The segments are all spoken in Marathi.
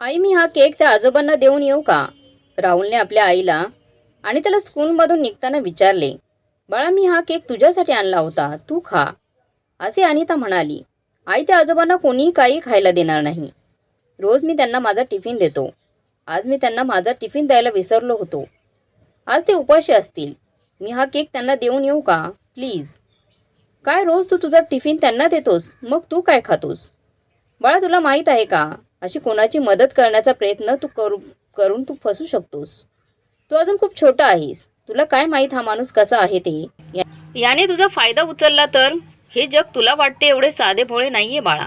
आई मी हा केक त्या आजोबांना देऊन येऊ का? राहुलने आपल्या आईला आणि त्याला स्कूलमधून निघताना विचारले बाळा मी हा केक तुझ्यासाठी आणला होता तू खा. असे अनिता म्हणाली आई त्या आजोबांना कोणीही काही खायला देणार नाही. रोज मी त्यांना माझा टिफिन देतो. आज मी त्यांना माझा टिफिन द्यायला विसरलो होतो. आज ते उपाशी असतील. मी हा केक त्यांना देऊन येऊ का? प्लीज. काय रोज तू तुझा टिफिन त्यांना देतोस? मग तू काय खातोस? बाळा तुला माहीत आहे का? अशी कोणाची मदत करण्याचा प्रयत्न तू करू करून तू फसू शकतोस. तू अजून खूप छोटा आहेस. तुला काय माहीत हा माणूस कसा आहे ते? या- याने तुझा फायदा उचलला तर हे जग तुला वाटते एवढे साधे भोळे नाहीये बाळा.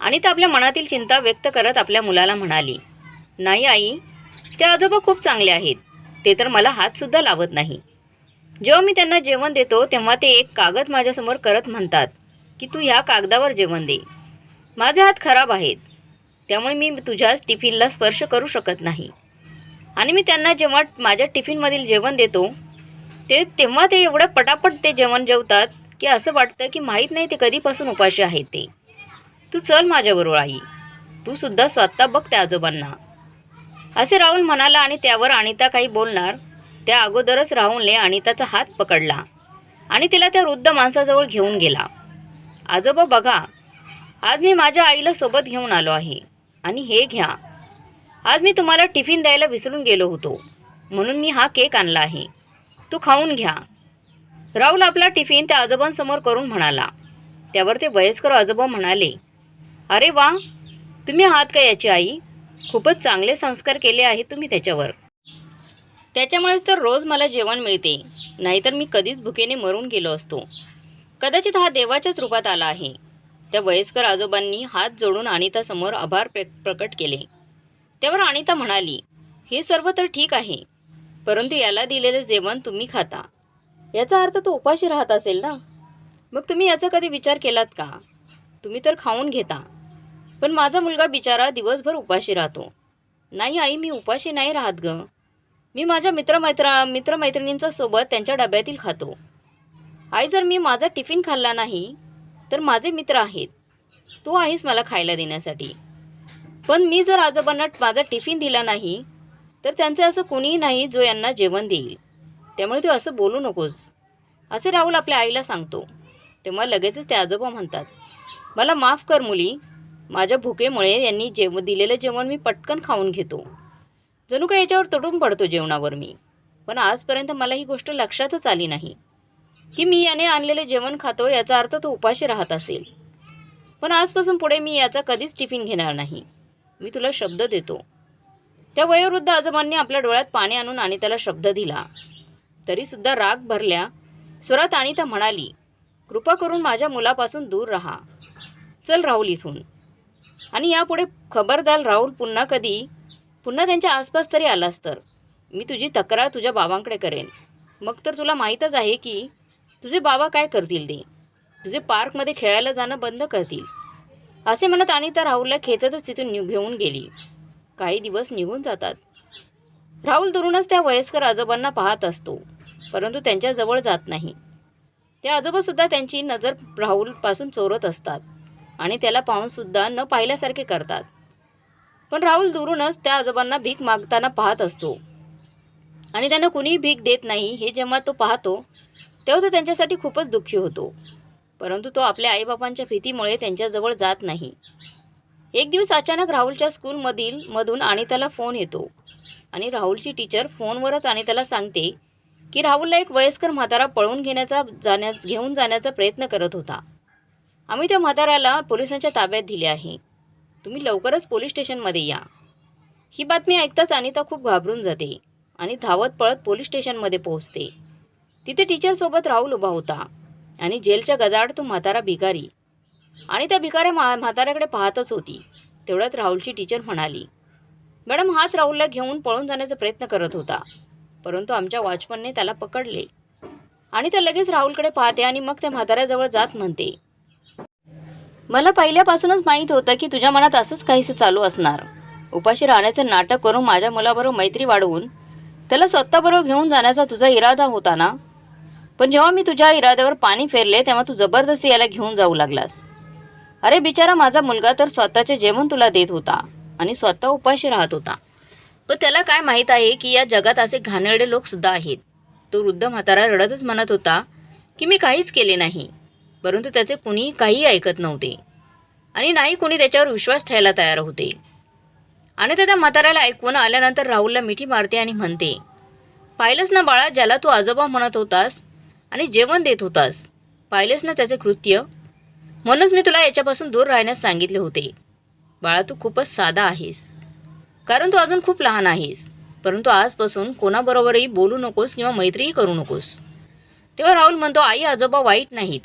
आणि तर आपल्या मनातील चिंता व्यक्त करत आपल्या मुलाला म्हणाली नाही आई ते आजोबा खूप चांगले आहेत. ते तर मला हातसुद्धा लावत नाही. जेव्हा मी त्यांना जेवण देतो तेव्हा ते एक कागद माझ्यासमोर करत म्हणतात की तू ह्या कागदावर जेवण दे. माझे हात खराब आहेत. त्यामुळे मी तुझ्याच टिफिनला स्पर्श करू शकत नाही. आणि मी त्यांना जेव्हा माझ्या टिफिनमधील जेवण देतो ते तेव्हा ते एवढं पटापट ते जेवण जेवतात की असं वाटतं की माहीत नाही ते कधीपासून उपाशी आहेत ते. तू चल माझ्याबरोबर आई. तू सुद्धा स्वतः बघ त्या आजोबांना. असे राहुल म्हणाला आणि त्यावर अनिता काही बोलणार. त्या अगोदरच राहुलने अनिताचा हात पकडला आणि तिला त्या वृद्ध माणसाजवळ घेऊन गेला. आजोबा बघा आज मी माझ्या आईला सोबत घेऊन आलो आहे. आणि हे घ्या. आज मी तुम्हाला टिफिन द्यायला विसरून गेलो होतो. म्हणून मी हा केक आणला आहे. तू खाऊन घ्या. राहुल आपला टिफिन त्या आजोबांसमोर करून म्हणाला. त्यावर ते वयस्कर आजोबा म्हणाले अरे वा तुम्ही आहात का याची आई? खूपच चांगले संस्कार केले आहेत तुम्ही त्याच्यावर. त्याच्यामुळेच तर रोज मला जेवण मिळते. नाहीतर मी कधीच भुकेने मरून गेलो असतो. कदाचित हा देवाच्याच रूपात आला आहे. त्या वयस्कर आजोबांनी हात जोडून अनितासमोर आभार प्र प्रकट केले. त्यावर अनिता म्हणाली हे सर्व तर ठीक आहे परंतु याला दिलेले जेवण तुम्ही खाता. याचा अर्थ तो उपाशी राहत असेल ना? मग तुम्ही याचा कधी विचार केलात का? तुम्ही तर खाऊन घेता. पण माझा मुलगा बिचारा दिवसभर उपाशी राहतो. नाही आई मी उपाशी नाही राहत ग. मी माझ्या मित्रमैत्रा मित्रमैत्रिणींचा सोबत त्यांच्या डब्यातील खातो. आई जर मी माझा टिफिन खाल्ला नाही तर माझे मित्र आहेत. तू आहेस मला खायला देण्यासाठी. पण मी जर आजोबांना माझा टिफिन दिला नाही तर त्यांचं असं कोणीही नाही जो यांना जेवण देईल. त्यामुळे तू असं बोलू नकोस. असे राहुल आपल्या आईला सांगतो. तेव्हा लगेचच ते आजोबा म्हणतात मला माफ कर मुली. माझ्या भुकेमुळे यांनी जेव दिलेलं जेवण मी पटकन खाऊन घेतो. जणू काय याच्यावर तुटून पडतो जेवणावर मी. पण आजपर्यंत मला ही गोष्ट लक्षातच आली नाही. की मी याने आणलेले जेवण खातो याचा अर्थ तो उपाशी राहत असेल. पण आजपासून पुढे मी याचा कधीच टिफिन घेणार नाही. मी तुला शब्द देतो. त्या वयोवृद्ध आजोबांनी आपल्या डोळ्यात पाणी आणून आणि त्याला शब्द दिला. तरीसुद्धा राग भरल्या स्वरात अनिता म्हणाली कृपा करून माझ्या मुलापासून दूर राहा. चल राहुल इथून. आणि यापुढे खबरदार राहुल पुन्हा कधी पुन्हा त्यांच्या आसपास तरी आलास तर. मी तुझी तक्रार तुझ्या बाबांकडे करेन. मग तर तुला माहीतच आहे की तुझे बाबा काय करतील ते? तुझे पार्कमध्ये खेळायला जाणं बंद करतील. असे म्हणत अनिता राहुलला खेचतच तिथून निघ- घेऊन गेली. काही दिवस निघून जातात. राहुल दुरूनच त्या वयस्कर आजोबांना पाहत असतो परंतु त्यांच्याजवळ जात नाही. ते आजोबासुद्धा त्यांची नजर राहुलपासून चोरत असतात आणि त्याला पाहूनसुद्धा न पाहिल्यासारखे करतात. पण राहुल दुरूनच त्या आजोबांना भीक मागताना पाहत असतो. आणि त्यांना कुणीही भीक देत नाही हे जेव्हा तो पाहतो तेव्हा तो त्यांच्यासाठी खूपच दुःखी होतो. परंतु तो आपल्या आईबापांच्या भीतीमुळे त्यांच्याजवळ जात नाही. एक दिवस अचानक राहुलच्या स्कूलमधील मधून अनिताला फोन येतो. आणि राहुलची टीचर फोनवरच अनिताला सांगते की राहुलला एक वयस्कर म्हातारा पळवून घेण्याचा जाण्या घेऊन जाण्याचा प्रयत्न करत होता. आम्ही त्या म्हाताऱ्याला पोलिसांच्या ताब्यात दिले आहे. तुम्ही लवकरच पोलीस स्टेशनमध्ये या. ही बातमी ऐकताच अनिता खूप घाबरून जाते आणि धावत पळत पोलीस स्टेशनमध्ये पोहोचते. तिथे टीचरसोबत राहुल उभा होता आणि जेलच्या गजाड तो म्हातारा भिकारी आणि त्या भिकाऱ्या म्हा म्हाताऱ्याकडे पाहतच होती. तेवढ्यात राहुलची टीचर म्हणाली मॅडम हाच राहुलला घेऊन पळून जाण्याचा प्रयत्न करत होता परंतु आमच्या वॉचमनने त्याला पकडले आणि त्या लगेच राहुलकडे पाहते आणि मग त्या म्हाताऱ्याजवळ जात म्हणते मला पहिल्यापासूनच माहीत होतं की तुझ्या मनात असंच काहीसं चालू असणार. उपाशी राहण्याचं नाटक करून माझ्या मुलाबरोबर मैत्री वाढवून त्याला स्वतःबरोबर घेऊन जाण्याचा तुझा इरादा होता ना? पण जेव्हा मी तुझ्या इराद्यावर पाणी फेरले तेव्हा तू जबरदस्ती याला घेऊन जाऊ लागलास. अरे बिचारा माझा मुलगा तर स्वतःचे जेवण तुला देत होता आणि स्वतः उपाशी राहत होता. पण त्याला काय माहीत आहे की या जगात असे घाणेरडे लोकसुद्धा आहेत. तो वृद्ध म्हातारा रडतच म्हणत होता की मी काहीच केले नाही परंतु त्याचे कुणीही काही ऐकत नव्हते. आणि नाही कोणी त्याच्यावर विश्वास ठेवायला तयार होते. आणि त्या म्हाताऱ्याला ऐकून आल्यानंतर राहुलला मिठी मारते आणि म्हणते पाहिलंच ना बाळा ज्याला तू आजोबा म्हणत होतास आणि जेवण देत होतास. पाहिलेस ना त्याचे कृत्य? म्हणूनच मी तुला याच्यापासून दूर राहण्यास सांगितले होते. बाळा तू खूपच साधा आहेस. कारण तू अजून खूप लहान आहेस. परंतु आजपासून कोणाबरोबरही बोलू नकोस किंवा मैत्रीही करू नकोस. तेव्हा राहुल म्हणतो आई आजोबा वाईट नाहीत.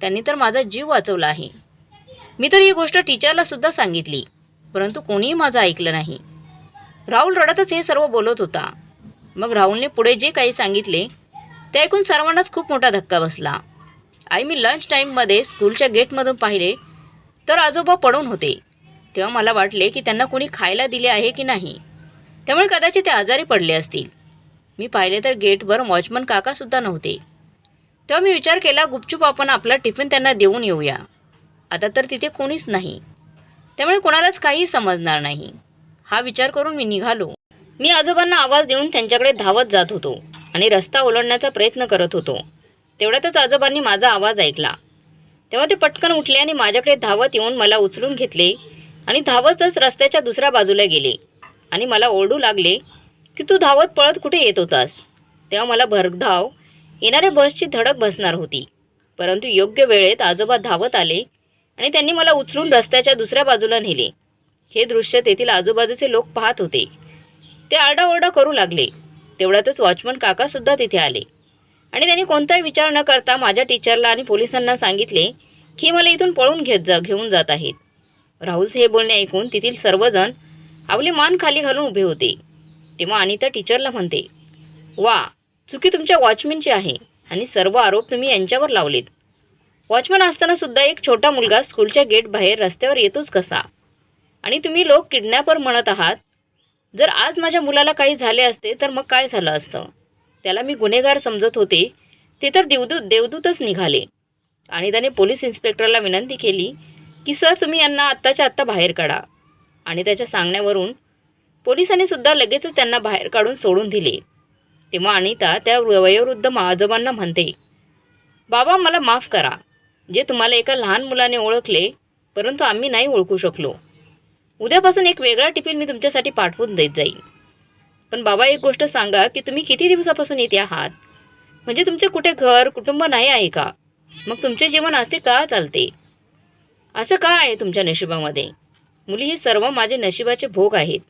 त्यांनी तर माझा जीव वाचवला आहे. मी तर ही गोष्ट टीचरला सुद्धा सांगितली परंतु कोणीही माझं ऐकलं नाही. राहुल रडतच हे सर्व बोलत होता. मग राहुलने पुढे जे काही सांगितले ते ऐकून सर्वांनाच खूप मोठा धक्का बसला. आई मी लंच टाईममध्ये स्कूलच्या गेटमधून पाहिले तर आजोबा पडून होते. तेव्हा मला वाटले की त्यांना कोणी खायला दिले आहे की नाही. त्यामुळे कदाचित ते आजारी पडले असतील. मी पाहिले तर गेटवर वॉचमन काकासुद्धा नव्हते. तेव्हा मी विचार केला गुपचूप आपण आपला टिफिन त्यांना देऊन येऊया. आता तर तिथे कोणीच नाही. त्यामुळे कोणालाच काही समजणार नाही. हा विचार करून मी निघालो. मी आजोबांना आवाज देऊन त्यांच्याकडे धावत जात होतो. आणि रस्ता ओलांडण्याचा प्रयत्न करत होतो. तेवढ्यातच आजोबांनी माझा आवाज ऐकला. तेव्हा ते पटकन उठले आणि माझ्याकडे धावत येऊन मला उचलून घेतले आणि धावतच रस्त्याच्या दुसऱ्या बाजूला गेले. आणि मला ओरडू लागले की तू धावत पळत कुठे येत होतास? तेव्हा मला भरधाव येणाऱ्या बसची धडक बसणार होती. परंतु योग्य वेळेत आजोबा धावत आले आणि त्यांनी मला उचलून रस्त्याच्या दुसऱ्या बाजूला नेले. हे दृश्य तेथील आजूबाजूचे लोक पाहत होते. ते आरडाओरडा करू लागले. तेवढ्यातच वॉचमन काकासुद्धा तिथे आले. आणि त्यांनी कोणताही विचार न करता माझ्या टीचरला आणि पोलिसांना सांगितले की मला इथून पळून घेत जा घेऊन जात आहेत. राहुलचे हे बोलणे ऐकून तेथील सर्वजण आपले मान खाली घालून उभे होते. तेव्हा अनिता टीचरला म्हणते वा चुकी तुमच्या वॉचमॅनची आहे आणि सर्व आरोप तुम्ही यांच्यावर लावलेत. वॉचमन असतानासुद्धा एक छोटा मुलगा स्कूलच्या गेट बाहेर रस्त्यावर येतोच कसा? आणि तुम्ही लोक किडनॅपर म्हणत आहात जर आज माझ्या मुलाला काही झाले असते तर मग काय झालं असतं? त्याला मी गुन्हेगार समजत होते ते तर देवदूत देवदूतच निघाले. आणि त्याने पोलीस इन्स्पेक्टरला विनंती केली की सर तुम्ही यांना आत्ताच्या आत्ता बाहेर काढा. आणि त्याच्या सांगण्यावरून पोलिसांनी सुद्धा लगेचच त्यांना बाहेर काढून सोडून दिले. तेव्हा अनिता त्या वयोवृद्ध आजोबांना म्हणते बाबा मला माफ करा. जे तुम्हाला एका लहान मुलाने ओळखले परंतु आम्ही नाही ओळखू शकलो. उद्यापासून एक वेगळा टिफिन मी तुमच्यासाठी पाठवून देत जाईल पण बाबा एक गोष्ट सांगा की तुम्ही किती दिवसापासून येते आहात? म्हणजे तुमचे कुठे घर कुटुंब नाही आहे का? मग तुमचे जीवन असे का चालते? असं का आहे तुमच्या नशिबामध्ये? मुली हे सर्व माझे नशिबाचे भोग आहेत.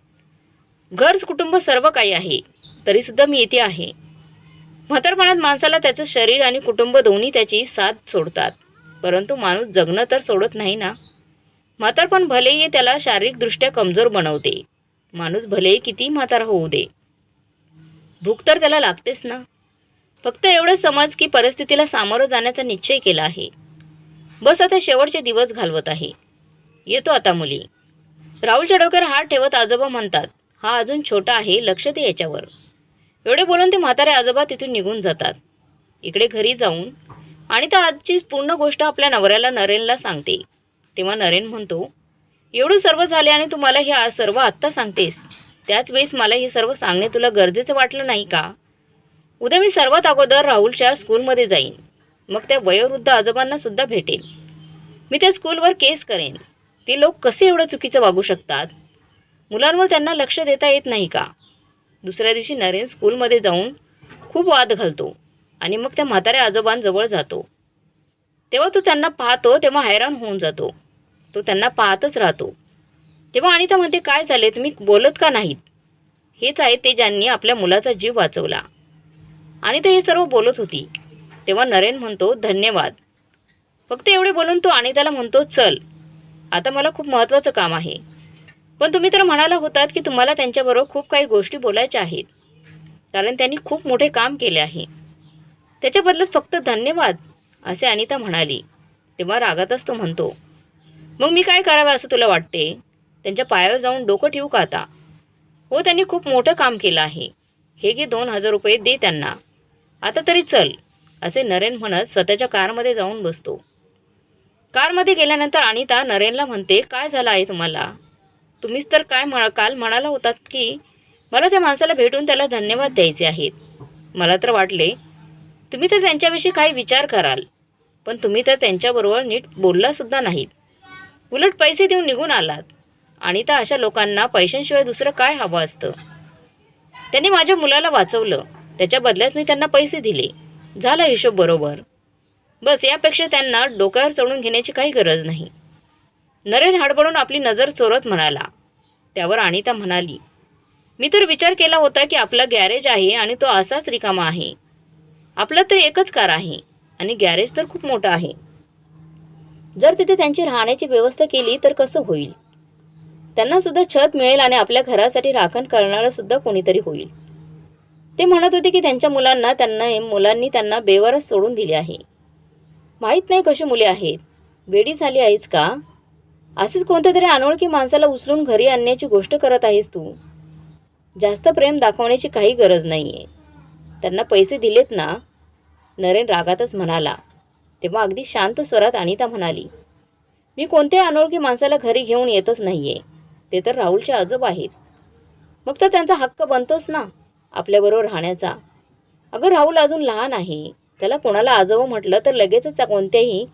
घर कुटुंब सर्व काही आहे. तरीसुद्धा मी येथे आहे. म्हातारपणात माणसाला त्याचं शरीर आणि कुटुंब दोन्ही त्याची साथ सोडतात. परंतु माणूस जगणं तर सोडत नाही ना? म्हातारपण भलेही त्याला शारीरिकदृष्ट्या कमजोर बनवते. माणूस भलेही किती म्हातारा होऊ दे. भूक तर त्याला लागतेच ना. फक्त एवढं समज की परिस्थितीला सामोरं जाण्याचा निश्चय केला आहे. बस आता शेवटचे दिवस घालवत आहे. येतो आता मुली. राहुलच्या डोक्यावर हात ठेवत आजोबा म्हणतात हा अजून छोटा आहे लक्ष दे याच्यावर. एवढे बोलून ते म्हातारे आजोबा तिथून निघून जातात. इकडे घरी जाऊन आणि त्या आजची पूर्ण गोष्ट आपल्या नवऱ्याला नरेनला सांगते. तेव्हा नरेन म्हणतो एवढं सर्व झाले आणि तू मला हे सर्व आत्ता सांगतेस. त्याच वेळेस मला हे सर्व सांगणे तुला गरजेचं वाटलं नाही का? उद्या मी सर्वात अगोदर राहुलच्या स्कूलमध्ये जाईन. मग त्या वयोवृद्ध आजोबांना सुद्धा भेटेल मी त्या स्कूलवर केस करेन. ते लोक कसे एवढं चुकीचं वागू शकतात? मुलांवर त्यांना लक्ष देता येत नाही का? दुसऱ्या दिवशी नरेन स्कूलमध्ये जाऊन खूप वाद घालतो आणि मग त्या म्हाताऱ्या आजोबांजवळ जातो. तेव्हा तो त्यांना पाहतो तेव्हा हैराण होऊन जातो. तो त्यांना पाहतच राहतो. तेव्हा अनिता म्हणते काय झाले तुम्ही बोलत का नाहीत? हेच आहेत ते ज्यांनी आपल्या मुलाचा जीव वाचवला. अनिता हे सर्व बोलत होती. तेव्हा नरेन म्हणतो धन्यवाद. फक्त एवढे बोलून तो अनिताला म्हणतो चल आता मला खूप महत्त्वाचं काम आहे. पण तुम्ही तर म्हणाला होतात की तुम्हाला त्यांच्याबरोबर खूप काही गोष्टी बोलायच्या आहेत. कारण त्यांनी खूप मोठे काम केले आहे. त्याच्याबद्दलच फक्त धन्यवाद असे अनिता म्हणाली. तेव्हा रागातच तो म्हणतो मग मी काय करावं असं तुला वाटते? त्यांच्या पायावर जाऊन डोकं ठेवू का आता? हो त्यांनी खूप मोठं काम केलं आहे. हे घे दोन हजार रुपये दे त्यांना. आता तरी चल असे नरेन म्हणत स्वतःच्या कारमध्ये जाऊन बसतो. कारमध्ये गेल्यानंतर अनिता नरेनला म्हणते काय झालं आहे तुम्हाला? तुम्हीच तर काय म्हणा काल म्हणाला होतात की मला त्या माणसाला भेटून त्याला धन्यवाद द्यायचे आहेत. मला तर वाटले तुम्ही तर त्यांच्याविषयी काही विचार कराल पण तुम्ही तर त्यांच्याबरोबर नीट बोललासुद्धा नाहीत. उलट पैसे देऊन निघून आलात. आणि तर अशा लोकांना पैशांशिवाय दुसरं काय हवं असतं? त्यांनी माझ्या मुलाला वाचवलं. त्याच्या बदल्यात मी त्यांना पैसे दिले. झाला हिशोब बरोबर. बस यापेक्षा त्यांना डोक्यावर चढून घेण्याची काही गरज नाही. नरेन हडबडून आपली नजर चोरत म्हणाला. त्यावर अनिता म्हणाली मी तर विचार केला होता की आपला गॅरेज आहे आणि तो असाच रिकामा आहे. आपला तर एकच कार आहे आणि गॅरेज तर खूप मोठं आहे. जर तिथे त्यांची राहण्याची व्यवस्था केली तर कसं होईल? त्यांना सुद्धा छत मिळेल आणि आपल्या घरासाठी राखण करणारं सुद्धा कोणीतरी होईल. ते म्हणत होते की त्यांच्या मुलांना त्यांना मुलांनी त्यांना बेवारच सोडून दिले आहे. माहीत नाही कशी मुले आहेत. वेडी झाली आहेस का? असेच कोणत्या तरी अनोळखी माणसाला उचलून घरी आणण्याची गोष्ट करत आहेस तू. जास्त प्रेम दाखवण्याची काही गरज नाही आहे त्यांना पैसे दिलेत ना? नरेन रागातच म्हणाला. तेव्हा अगदी शांत स्वरात अनिता म्हणाली मी कोणत्याही अनोळखी माणसाला घरी घेऊन येतच नाही आहे ते तर राहुलचे आजोबा आहेत. मग तर त्यांचा हक्क बनतोच ना आपल्याबरोबर राहण्याचा. अगं राहुल अजून लहान आहे. त्याला कोणाला आजोबा म्हटलं तर लगेचच त्या कोणत्याही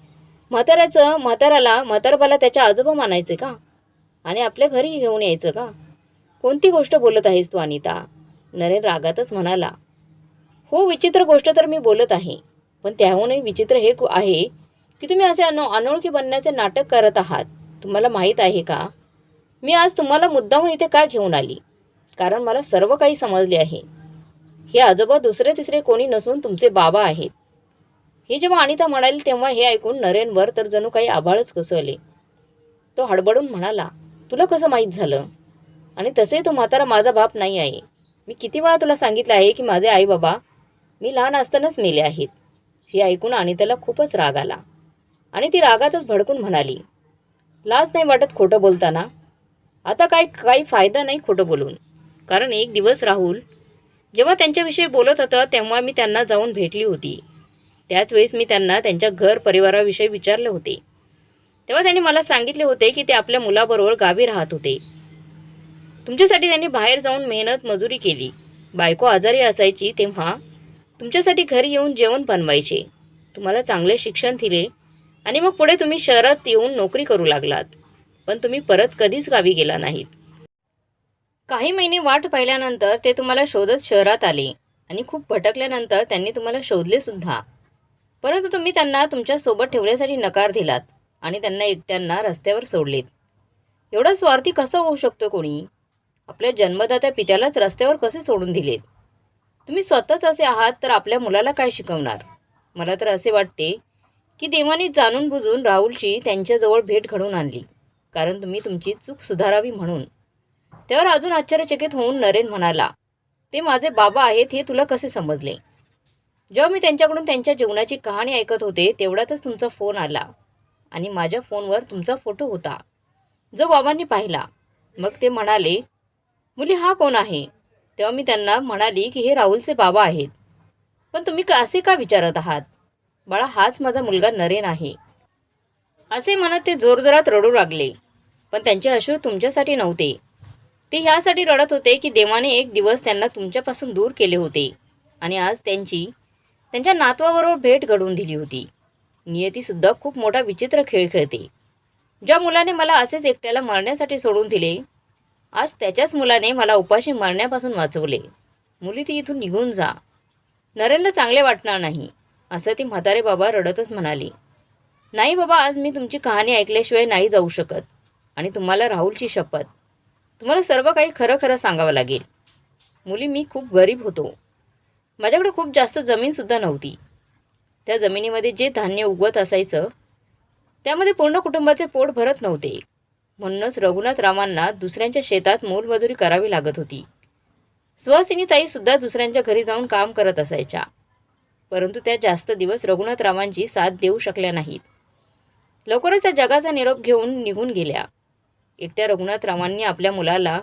म्हाताऱ्याचं म्हाताराला म्हातारबाला त्याच्या आजोबा मानायचे का? आणि आपल्या घरी घेऊन यायचं का? कोणती गोष्ट बोलत आहेस तू अनिता? नरेन रागातच म्हणाला हो विचित्र गोष्ट तर मी बोलत आहे. पण त्याहूनही विचित्र हे आहे की तुम्ही असे अनो अनोळखी बनण्याचे नाटक करत आहात. तुम्हाला माहीत आहे का? मी आज तुम्हाला मुद्दामून इथे का घेऊन आली? कारण मला सर्व काही समजले आहे. हे आजोबा दुसरे तिसरे कोणी नसून तुमचे बाबा आहेत. हे जेव्हा अनिता म्हणाली तेव्हा हे ऐकून नरेनवर तर जणू काही आभाळच कोसळले. तो हडबडून म्हणाला तुला कसं माहीत झालं? आणि तसे तो म्हातारा माझा बाप नाही आहे. मी किती वेळा तुला सांगितलं आहे की माझे आई बाबा मी लहान असतानाच मेले आहेत. हे ऐकून अनिताला खूपच राग आला. आणि ती रागातच भडकून म्हणाली लाज नाही वाटत खोटं बोलताना. आता काय काही फायदा नाही खोटं बोलून. कारण एक दिवस राहुल जेव्हा त्यांच्याविषयी बोलत होतं तेव्हा मी त्यांना जाऊन भेटली होती. त्याच वेळेस मी त्यांना त्यांच्या घर परिवाराविषयी विचारले होते. तेव्हा त्यांनी मला सांगितले होते की ते आपल्या मुलाबरोबर गावी राहत होते. तुमच्यासाठी त्यांनी बाहेर जाऊन मेहनत मजुरी केली. बायको आजारी असायची तेव्हा तुमच्यासाठी घरी येऊन जेवण बनवायचे. तुम्हाला चांगले शिक्षण दिले आणि मग पुढे तुम्ही शहरात येऊन नोकरी करू लागलात. पण तुम्ही परत कधीच गावी गेला नाहीत. काही महिने वाट पाहिल्यानंतर ते तुम्हाला शोधत शहरात आले आणि खूप भटकल्यानंतर त्यांनी तुम्हाला शोधले सुद्धा. परंतु तुम्ही त्यांना तुमच्यासोबत ठेवण्यासाठी नकार दिलात आणि त्यांना एकट्यांना रस्त्यावर सोडलेत. एवढा स्वार्थी कसा होऊ शकतो कोणी? आपल्या जन्मदात्या पित्यालाच रस्त्यावर कसे सोडून दिलेत? तुम्ही स्वतःच असे आहात तर आपल्या मुलाला काय शिकवणार? मला तर असे वाटते की देवाने जाणून बुजून राहुलची त्यांच्याजवळ भेट घडवून आणली. कारण तुम्ही तुमची चूक सुधारावी म्हणून. त्यावर अजून आश्चर्यचकित होऊन नरेन म्हणाला ते माझे बाबा आहेत हे तुला कसे समजले? जेव्हा मी त्यांच्याकडून त्यांच्या जीवनाची कहाणी ऐकत होते तेवढ्यातच तुमचा फोन आला आणि माझ्या फोनवर तुमचा फोटो होता. जो बाबांनी पाहिला. मग ते म्हणाले मुली हा कोण आहे? तेव्हा मी त्यांना म्हणाली की हे राहुलचे बाबा आहेत. पण तुम्ही का असे का विचारत आहात? बाळा हाच माझा मुलगा नरेन आहे. असे म्हणत ते जोरजोरात रडू लागले. पण त्यांचे अश्रू तुमच्यासाठी नव्हते. ते ह्यासाठी रडत होते की देवाने एक दिवस त्यांना तुमच्यापासून दूर केले होते. आणि आज त्यांची त्यांच्या नातवाबरोबर भेट घडवून दिली होती. नियतीसुद्धा खूप मोठा विचित्र खेळ खेळते. ज्या मुलाने मला असेच एकट्याला मरण्यासाठी सोडून दिले आज त्याच्याच मुलाने मला उपाशी मरण्यापासून वाचवले. मुली ती इथून निघून जा. नरेनला चांगले वाटणार नाही. असं ती म्हातारे बाबा रडतच म्हणाली. नाही बाबा आज मी तुमची कहाणी ऐकल्याशिवाय नाही जाऊ शकत आणि तुम्हाला राहुलची शपथ. तुम्हाला सर्व काही खरं खरं सांगावं लागेल. मुली मी खूप गरीब होतो. माझ्याकडे खूप जास्त जमीनसुद्धा नव्हती. त्या जमिनीमध्ये जे धान्य उगवत असायचं त्यामध्ये पूर्ण कुटुंबाचे पोट भरत नव्हते. म्हणूनच रघुनाथ रामांना दुसऱ्यांच्या शेतात मोलमजुरी करावी लागत होती. स्वसिनीताई सुद्धा दुसऱ्यांच्या घरी जाऊन काम करत असायच्या. परंतु त्या जास्त दिवस रघुनाथ रामांची साथ देऊ शकल्या नाहीत. लवकरच त्या जगाचा निरोप घेऊन निघून गेल्या. एकट्या रघुनाथ रामांनी आपल्या मुलाला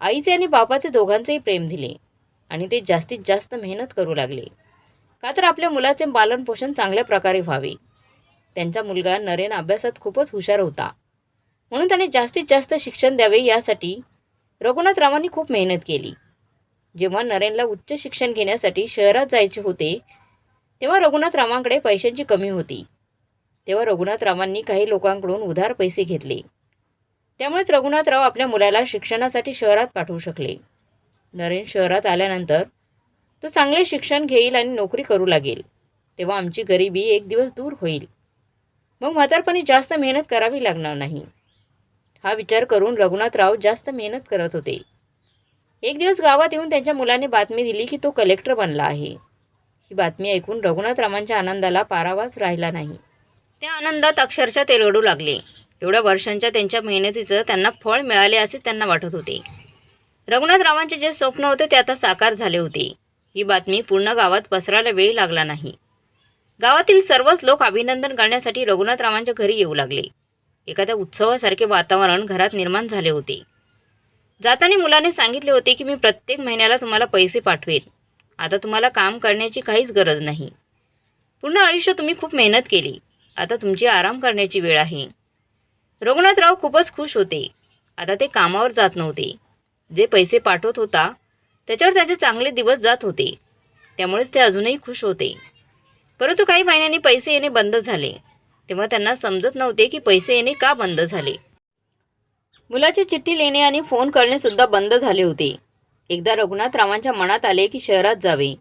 आईचे आणि बापाचे दोघांचेही प्रेम दिले आणि ते जास्तीत जास्त मेहनत करू लागले. का तर आपल्या मुलाचे पालनपोषण चांगल्या प्रकारे व्हावे. त्यांचा मुलगा नरेन अभ्यासात खूपच हुशार होता. म्हणून त्याने जास्तीत जास्त शिक्षण द्यावे यासाठी रघुनाथरावांनी खूप मेहनत केली. जेव्हा नरेनला उच्च शिक्षण घेण्यासाठी शहरात जायचे होते तेव्हा रघुनाथरावांकडे पैशांची कमी होती. तेव्हा रघुनाथरावांनी काही लोकांकडून उधार पैसे घेतले. त्यामुळेच रघुनाथराव आपल्या मुलाला शिक्षणासाठी शहरात पाठवू शकले. नरेन शहरात आल्यानंतर तो चांगले शिक्षण घेईल आणि नोकरी करू लागेल. तेव्हा आमची गरिबी एक दिवस दूर होईल. मग म्हातारपणी जास्त मेहनत करावी लागणार नाही. हा विचार करून रघुनाथराव जास्त मेहनत करत होते. एक दिवस गावात येऊन त्यांच्या मुलाने बातमी दिली की तो कलेक्टर बनला आहे. ही बातमी ऐकून रघुनाथरावांच्या आनंदाला पारावाच राहिला नाही. त्या आनंदात अक्षरशः ते रडू लागले. एवढ्या वर्षांच्या त्यांच्या मेहनतीचं त्यांना फळ मिळाले असे त्यांना वाटत होते. रघुनाथरावांचे जे स्वप्न होते ते आता साकार झाले होते. ही बातमी पूर्ण गावात पसरायला वेळ लागला नाही. गावातील सर्वच लोक अभिनंदन करण्यासाठी रघुनाथरावांच्या घरी येऊ लागले. एखाद्या उत्सवासारखे वातावरण घरात निर्माण झाले होते. जाताना मुलाने सांगितले होते की मी प्रत्येक महिन्याला तुम्हाला पैसे पाठवेन. आता तुम्हाला काम करण्याची काहीच गरज नाही. पूर्ण आयुष्य तुम्ही खूप मेहनत केली. आता तुमची आराम करण्याची वेळ आहे. रघुनाथराव खूपच खुश होते. आता ते कामावर जात नव्हते. जे पैसे पाठवत होता त्याच्यावर त्याचे चांगले दिवस जात होते. त्यामुळेच ते अजूनही खुश होते. परंतु काही महिन्यांनी पैसे येणे बंद झाले. तेव्हा त्यांना समजत नव्हते की पैसे येणे का बंद झाले. मुलाची चिठ्ठी लिहिणे आणि फोन करणे सुद्धा बंद झाले होते. एकदा रघुनाथरावांच्या मनात आले की शहरात जावे.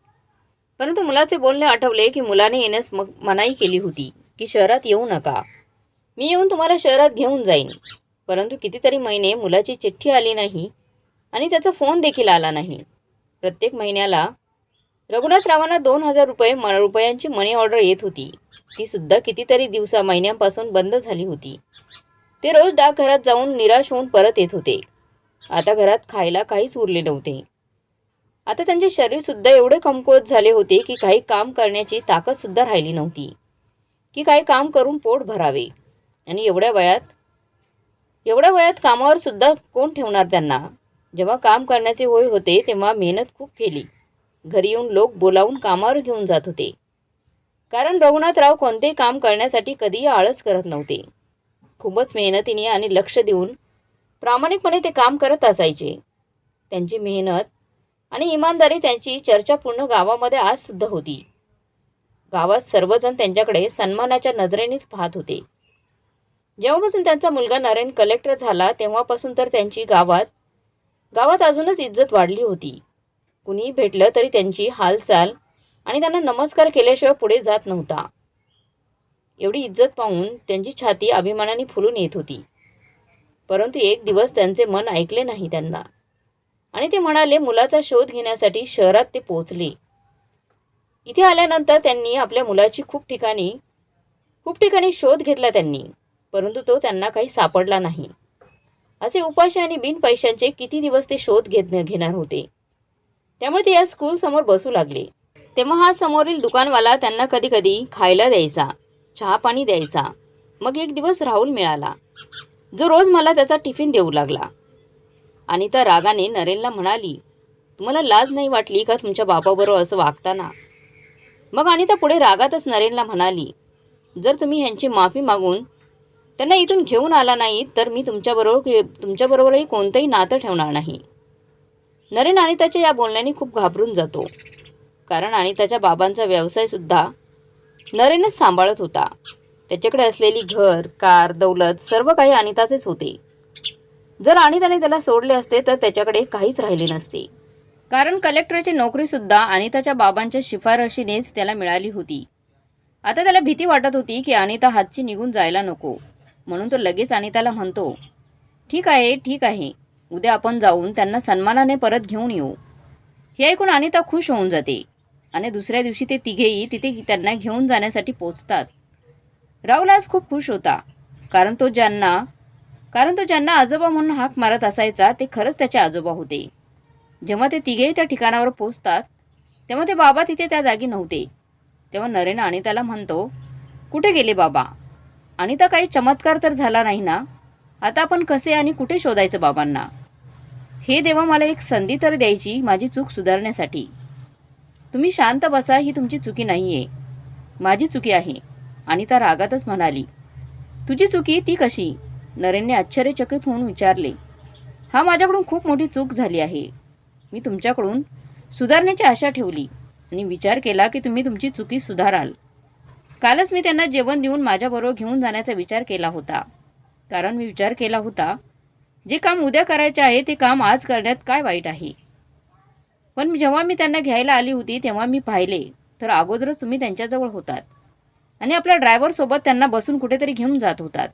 परंतु मुलाचे बोलणे आठवले की मुलाने येण्यास मग मनाई केली होती की शहरात येऊ नका. मी येऊन तुम्हाला शहरात घेऊन जाईन. परंतु कितीतरी महिने मुलाची चिठ्ठी आली नाही आणि त्याचा फोन देखील आला नाही. प्रत्येक महिन्याला रघुनाथरावांना दोन हजार रुपये म रुपयांची मनी ऑर्डर येत होती. ती सुद्धा कितीतरी दिवसा महिन्यांपासून बंद झाली होती. ते रोज डाकघरात जाऊन निराश होऊन परत येत होते. आता घरात खायला काहीच उरले नव्हते. आता त्यांचे शरीरसुद्धा एवढे कमकुवत झाले होते की काही काम करण्याची ताकदसुद्धा राहिली नव्हती. की काही काम करून पोट भरावे. आणि एवढ्या वयात एवढ्या वयात कामावर सुद्धा कोण ठेवणार त्यांना? जेव्हा काम करण्याचे होय होते तेव्हा मेहनत खूप केली. घरी येऊन लोक बोलावून कामावर घेऊन जात होते. कारण रघुनाथराव कोणतेही काम करण्यासाठी कधीही आळस करत नव्हते. खूपच मेहनतीने आणि लक्ष देऊन प्रामाणिकपणे ते काम करत असायचे. त्यांची मेहनत आणि इमानदारी त्यांची चर्चा पूर्ण गावामध्ये आजसुद्धा होती. गावात सर्वजण त्यांच्याकडे सन्मानाच्या नजरेनेच पाहत होते. जेव्हापासून त्यांचा मुलगा नारायण कलेक्टर झाला तेव्हापासून तर त्यांची गावात गावात अजूनच इज्जत वाढली होती. कुणीही भेटलं तरी त्यांची हालचाल आणि त्यांना नमस्कार केल्याशिवाय पुढे जात नव्हता. एवढी इज्जत पाहून त्यांची छाती अभिमानाने फुलून येत होती. परंतु एक दिवस त्यांचे मन ऐकले नाही त्यांना. आणि ते म्हणाले मुलाचा शोध घेण्यासाठी शहरात ते पोचले इथे आल्यानंतर त्यांनी आपल्या मुलाची खूप ठिकाणी खूप ठिकाणी शोध घेतला त्यांनी. परंतु तो त्यांना काही सापडला नाही. असे उपाशी आणि बिन पैशांचे किती दिवस ते शोध घेत घेणार होते. त्यामुळे ते या स्कूलसमोर बसू लागले. तेव्हा हा समोरील दुकानवाला त्यांना कधी कधी खायला द्यायचा चहा पाणी द्यायचा. मग एक दिवस राहुल मिळाला. जो रोज मला त्याचा टिफिन देऊ लागला. आणि त्या रागाने नरेनला म्हणाली तुम्हाला लाज नाही वाटली का तुमच्या बापाबरोबर असं वागताना? मग अनिता पुढे रागातच नरेनला म्हणाली जर तुम्ही ह्यांची माफी मागून त्यांना इथून घेऊन आला नाही तर मी तुमच्याबरोबर तुमच्याबरोबरही कोणतंही नातं ठेवणार नाही. नरेन अनिताच्या या बोलण्याने खूप घाबरून जातो. कारण अनिताच्या बाबांचा व्यवसायसुद्धा नरेनच सांभाळत होता. त्याच्याकडे असलेली घर कार दौलत सर्व काही अनिताचेच होते. जर अनिताने त्याला सोडले असते तर त्याच्याकडे काहीच राहिले नसते. कारण कलेक्टरची नोकरीसुद्धा अनिताच्या बाबांच्या शिफारशीनेच त्याला मिळाली होती. आता त्याला भीती वाटत होती की अनिता हातची निघून जायला नको. म्हणून तो लगेच अनिताला म्हणतो ठीक आहे ठीक आहे. उद्या आपण जाऊन त्यांना सन्मानाने परत घेऊन येऊ. हे ऐकून अनिता खुश होऊन जाते. आणि दुसऱ्या दिवशी ते तिघेही तिथे त्यांना घेऊन जाण्यासाठी पोचतात. राहुल आज खूप खुश होता. कारण तो ज्यांना कारण तो ज्यांना आजोबा म्हणून हाक मारत असायचा ते खरंच त्याचे आजोबा होते. जेव्हा ते तिघेही त्या ठिकाणावर पोचतात तेव्हा ते बाबा तिथे त्या जागी नव्हते. तेव्हा नरेन अनिताला म्हणतो कुठे गेले बाबा? अनिता काही चमत्कार तर झाला नाही ना? आता आपण कसे आणि कुठे शोधायचं बाबांना? हे देवा मला एक संधी तर द्यायची माझी चूक सुधारण्यासाठी. तुम्ही शांत बसा ही तुमची चुकी नाही आहे माझी चुकी आहे. अनिता रागातच म्हणाली. तुझी चुकी ती कशी? नरेनने आश्चर्यचकित होऊन विचारले. हा माझ्याकडून खूप मोठी चूक झाली आहे. मी तुमच्याकडून सुधारण्याची आशा ठेवली आणि विचार केला की तुम्ही तुमची चुकी सुधाराल. कालच मी त्यांना जेवण देऊन माझ्याबरोबर घेऊन जाण्याचा विचार केला होता. कारण मी विचार केला होता जे काम उद्या करायचे आहे ते काम आज करण्यात काय वाईट आहे? पण जेव्हा मी त्यांना घ्यायला आली होती तेव्हा मी पाहिले. तर अगोदरच तुम्ही त्यांच्याजवळ होतात. आणि आपल्या ड्रायव्हरसोबत त्यांना बसून कुठेतरी घेऊन जात होतात.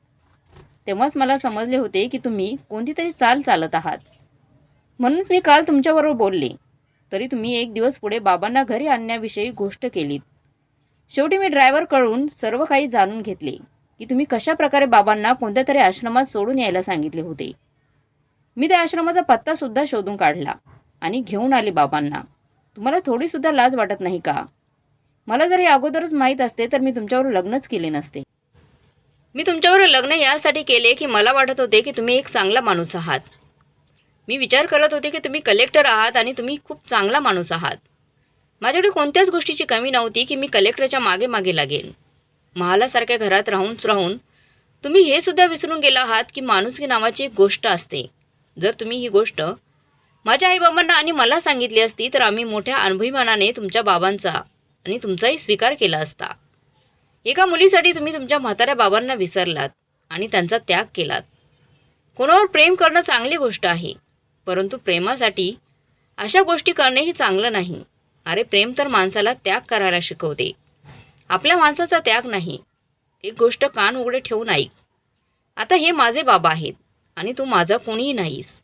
तेव्हाच मला समजले होते की तुम्ही कोणती तरी चाल चालत आहात. म्हणूनच मी काल तुमच्याबरोबर बोलले. तरी तुम्ही एक दिवस पुढे बाबांना घरी आणण्याविषयी गोष्ट केलीत. शेवटी मी ड्रायव्हरकडून सर्व काही जाणून घेतले की तुम्ही कशा प्रकारे बाबांना कोणत्या तरी आश्रमात सोडून यायला सांगितले होते. मी त्या आश्रमाचा पत्तासुद्धा शोधून काढला. आणि घेऊन आले बाबांना. तुम्हाला थोडीसुद्धा लाज वाटत नाही का? मला जर हे अगोदरच माहीत असते तर मी तुमच्यावर लग्नच केले नसते. मी तुमच्यावर लग्न यासाठी केले की मला वाटत होते की तुम्ही एक चांगला माणूस आहात. मी विचार करत होते की तुम्ही कलेक्टर आहात आणि तुम्ही खूप चांगला माणूस आहात. माझ्याकडे कोणत्याच गोष्टीची कमी नव्हती की मी कलेक्टरच्या मागे मागे लागेन. महालासारख्या घरात राहून राहून तुम्ही हे सुद्धा विसरून गेला आहात की माणुसकी नावाची एक गोष्ट असते. जर तुम्ही ही गोष्ट माझ्या आईबाबांना आणि मला सांगितली असती तर आम्ही मोठ्या अनुभवीमानाने तुमच्या बाबांचा आणि तुमचाही स्वीकार केला असता. एका मुलीसाठी तुम्ही तुमच्या म्हाताऱ्या बाबांना विसरलात आणि त्यांचा त्याग केलात. कोणावर प्रेम करणं चांगली गोष्ट आहे परंतु प्रेमासाठी अशा गोष्टी करणेही चांगलं नाही. अरे प्रेम तर माणसाला त्याग करायला शिकवते. आपल्या माणसाचा त्याग नाही. एक गोष्ट कान उघडे ठेवून ऐक. आता हे माझे बाबा आहेत आणि तू माझा कोणीही नाहीस.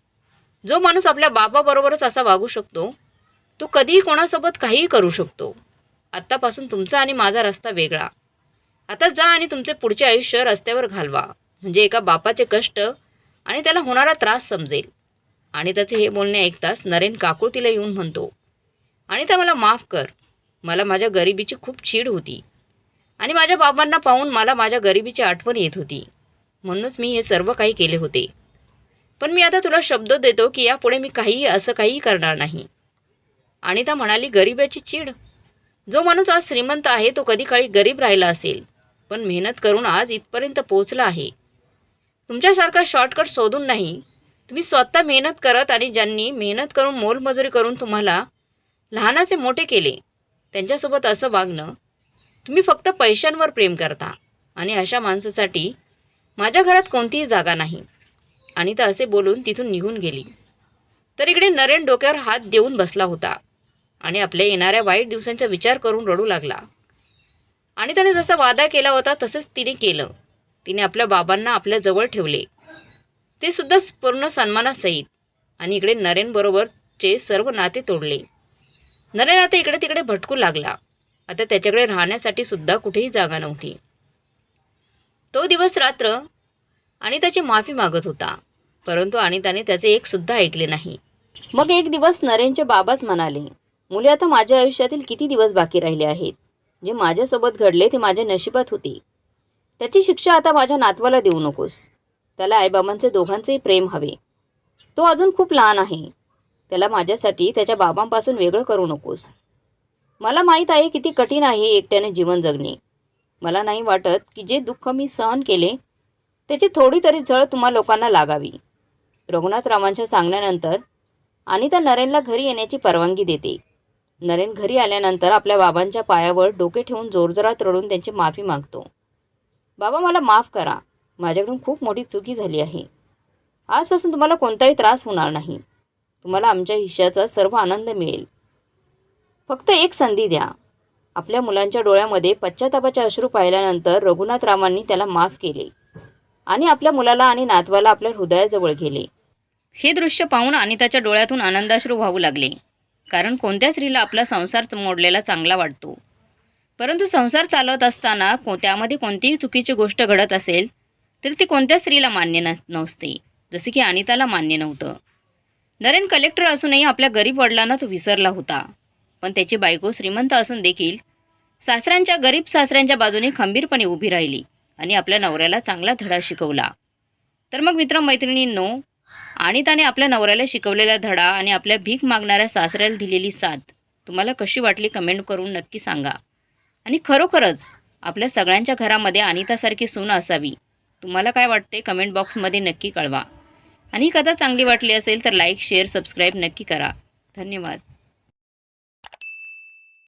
जो माणूस आपल्या बाबाबरोबरच असा वागू शकतो तो कधीही कोणासोबत काहीही करू शकतो. आत्तापासून तुमचा आणि माझा रस्ता वेगळा. आता जा आणि तुमचे पुढचे आयुष्य रस्त्यावर घालवा. म्हणजे एका बापाचे कष्ट आणि त्याला होणारा त्रास समजेल. आणि त्याचे हे बोलणे ऐकताच नरेन काकुळतीला येऊन म्हणतो आणि त्या मला माफ कर. मला माझ्या गरिबीची खूप चीड होती. आणि माझ्या बाबांना पाहून मला माझ्या गरिबीची आठवण येत होती. म्हणूनच मी हे सर्व काही केले होते. पण मी आता तुला शब्द देतो की यापुढे मी काहीही असं काहीही करणार नाही. अनिता म्हणाली गरिबाची चीड. जो माणूस आज श्रीमंत आहे तो कधी काळी गरीब राहिला असेल पण मेहनत करून आज इथपर्यंत पोहोचला आहे. तुमच्यासारखा शॉर्टकट शोधून नाही. तुम्ही स्वतः मेहनत करत आणि ज्यांनी मेहनत करून मोलमजुरी करून तुम्हाला लहानाचे मोठे केले त्यांच्यासोबत असं वागणं तुम्ही फक्त पैशांवर प्रेम करता आणि अशा माणसासाठी माझ्या घरात कोणतीही जागा नाही. आणि तर असे बोलून तिथून निघून गेली. तर इकडे नरेन डोक्यावर हात देऊन बसला होता आणि आपल्या येणाऱ्या वाईट दिवसांचा विचार करून रडू लागला. आणि त्याने जसा वादा केला होता तसंच तिने केलं. तिने आपल्या बाबांना आपल्या जवळ ठेवले. ते सुद्धा पूर्ण सन्मानासहित आणि इकडे नरेनबरोबरचे सर्व नाते तोडले. नरेन आता इकडे तिकडे भटकू लागला. आता त्याच्याकडे राहण्यासाठी सुद्धा कुठेही जागा नव्हती. तो दिवस रात्र आणि त्याची माफी मागत होता. परंतु अनिताने त्याचे एक सुद्धा ऐकले नाही. मग एक दिवस नरेनचे बाबाच म्हणाले मुले आता माझ्या आयुष्यातील किती दिवस बाकी राहिले आहेत? जे माझ्यासोबत घडले ते माझ्या नशिबात होते. त्याची शिक्षा आता माझ्या नातवाला देऊ नकोस. त्याला आईबाबांचे दोघांचेही प्रेम हवे. तो अजून खूप लहान आहे. त्याला माझ्यासाठी त्याच्या बाबांपासून वेगळं करू नकोस. मला माहीत आहे किती कठीण आहे एकट्याने जीवन जगणे. मला नाही वाटत की जे दुःख मी सहन केले त्याची थोडी तरी झळ तुम्हा लोकांना लागावी. रघुनाथरावांच्या सांगण्यानंतर अनिता नरेनला घरी येण्याची परवानगी देते. नरेन घरी आल्यानंतर आपल्या बाबांच्या पायावर डोके ठेवून जोरजोरात रडून त्यांची माफी मागतो. बाबा मला माफ करा. माझ्याकडून खूप मोठी चुकी झाली आहे. आजपासून तुम्हाला कोणताही त्रास होणार नाही. तुम्हाला आमच्या हिश्याचा सर्व आनंद मिळेल. फक्त एक संधी द्या. आपल्या मुलांच्या डोळ्यामध्ये पश्चातापाचे अश्रू पाहिल्यानंतर रघुनाथरावांनी त्याला माफ केले आणि आपल्या मुलाला आणि नातवाला आपल्या हृदयाजवळ गेले. हे दृश्य पाहून अनिताच्या डोळ्यातून आनंदाश्रू वाहू लागले. कारण कोणत्या स्त्रीला आपला संसार मोडलेला चांगला वाटतो? परंतु संसार चालवत असताना को त्यामध्ये कोणतीही चुकीची गोष्ट घडत असेल तर ती कोणत्या स्त्रीला मान्य न नसते जसे की अनिताला मान्य नव्हतं. नरेन कलेक्टर असूनही आपल्या गरीब वडिलांना तो विसरला होता. पण त्याची बायको श्रीमंत असून देखील सासऱ्यांच्या गरीब सासऱ्यांच्या बाजूने खंबीरपणे उभी राहिली आणि आपल्या नवऱ्याला चांगला धडा शिकवला. तर मग मित्रमैत्रिणींनो आणि त्याने आपल्या नवऱ्याला शिकवलेला धडा आणि आपल्या भीक मागणाऱ्या सासऱ्याला दिलेली साथ. तुम्हाला कशी वाटली कमेंट करून नक्की सांगा. आणि खरोखरच आपल्या सगळ्यांच्या घरामध्ये अनितासारखी सून असावी. तुम्हाला काय वाटते कमेंट बॉक्समध्ये नक्की कळवा. आणि कथा चांगली वाटली असेल तर लाईक शेअर सबस्क्राईब नक्की करा. धन्यवाद.